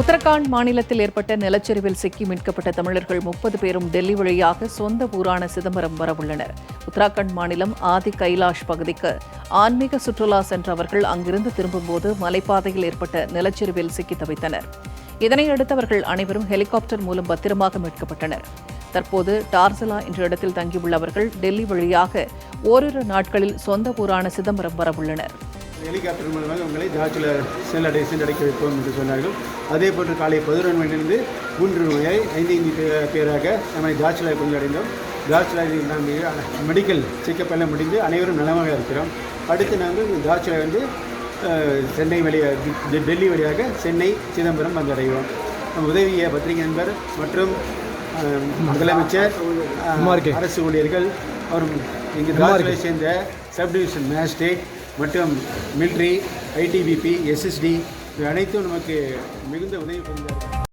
உத்தரகாண்ட் மாநிலத்தில் ஏற்பட்ட நிலச்சரிவில் சிக்கி மீட்கப்பட்ட தமிழர்கள் முப்பது பேரும் டெல்லி வழியாக சொந்த ஊரான சிதம்பரம் வரவுள்ளனர். உத்தராகண்ட் மாநிலம் ஆதி கைலாஷ் பகுதிக்கு ஆன்மீக சுற்றுலா சென்றவர்கள் அங்கிருந்து திரும்பும்போது மலைப்பாதையில் ஏற்பட்ட நிலச்சரிவில் சிக்கி தவித்தனர். இதனையடுத்து அவர்கள் அனைவரும் ஹெலிகாப்டர் மூலம் பத்திரமாக மீட்கப்பட்டனர். தற்போது டார்சலா என்ற இடத்தில் தங்கியுள்ளவர்கள் டெல்லி வழியாக ஓரிரு நாட்களில் சொந்த ஊரான சிதம்பரம் வரவுள்ளனர். ஹெலிகாப்டர் மூலமாக உங்களை ஜார்ஜில் செல்லடை சென்றடைக்க வைப்போம் என்று சொன்னார்கள். அதே போன்று காலை பதினொரு மணியிலிருந்து மூன்று வரை ஐந்து ஐந்து பேராக நம்ம ஜார்ஜில் கொண்டு அடைந்தோம். ஜார்ஜில் நாங்கள் மெடிக்கல் செக்கப் எல்லாம் முடிந்து அனைவரும் நலமாக இருக்கிறோம். அடுத்து நாங்கள் ஜார்ஜில் வந்து சென்னை வழியாக டெல்லி வழியாக சென்னை சிதம்பரம் வந்தடைவோம் உதவிய பத்திரிகை நண்பர் மற்றும் முதலமைச்சர் அரசு ஊழியர்கள் அவரும் இங்கு ஜார்ஜிலை சேர்ந்த சப் டிவிஷன் மேஜிஸ்ட்ரேட் மற்றும் மில்ட்ரி ஐடிபிபி எஸ்எஸ்டி இது அனைத்தும் நமக்கு மிகுந்த உதவி புரிந்தார்கள்.